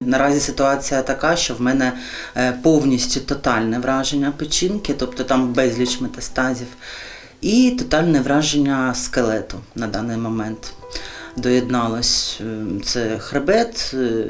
Наразі ситуація така, що в мене е, повністю тотальне враження печінки, тобто там безліч метастазів, і тотальне враження скелету на даний момент. Доєдналось е, це хребет, е,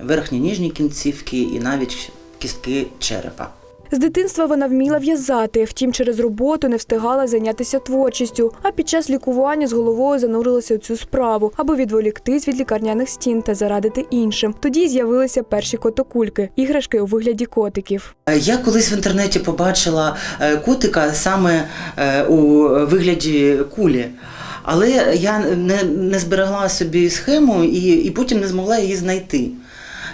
верхні ніжні кінцівки і навіть кістки черепа. З дитинства вона вміла в'язати, втім, через роботу не встигала зайнятися творчістю. А під час лікування з головою занурилася у цю справу, аби відволіктись від лікарняних стін та зарадити іншим. Тоді з'явилися перші котокульки, іграшки у вигляді котиків. Я колись в інтернеті побачила е, котика саме е, у вигляді кулі. Але я не, не зберегла собі схему і, і потім не змогла її знайти.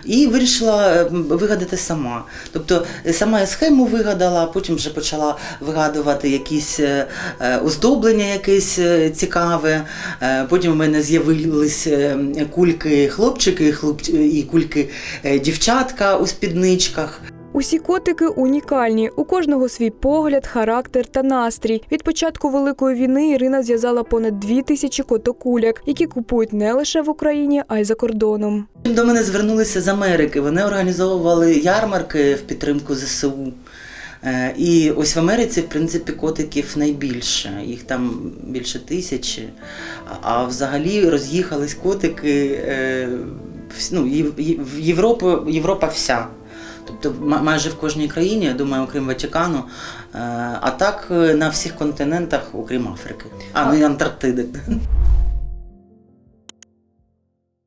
І вирішила е, вигадати сама. Тобто е, сама я схему вигадала, потім вже почала вигадувати якісь е, оздоблення якесь цікаве. Потім у мене з'явились е, кульки хлопчики і кульки дівчатка у спідничках. Усі котики унікальні. У кожного свій погляд, характер та настрій. Від початку великої війни Ірина зв'язала понад дві тисячі котокуляк, які купують не лише в Україні, а й за кордоном. До мене звернулися з Америки. Вони організовували ярмарки в підтримку ЗСУ. Е, І ось в Америці, в принципі, котиків найбільше. Їх там більше тисячі. А- взагалі роз'їхались котики е, ну, в Європу, Європа вся. Тобто ма- майже в кожній країні, я думаю, окрім Ватикану, Е, а так е, на всіх континентах, окрім Африки, а ну і Антарктиди.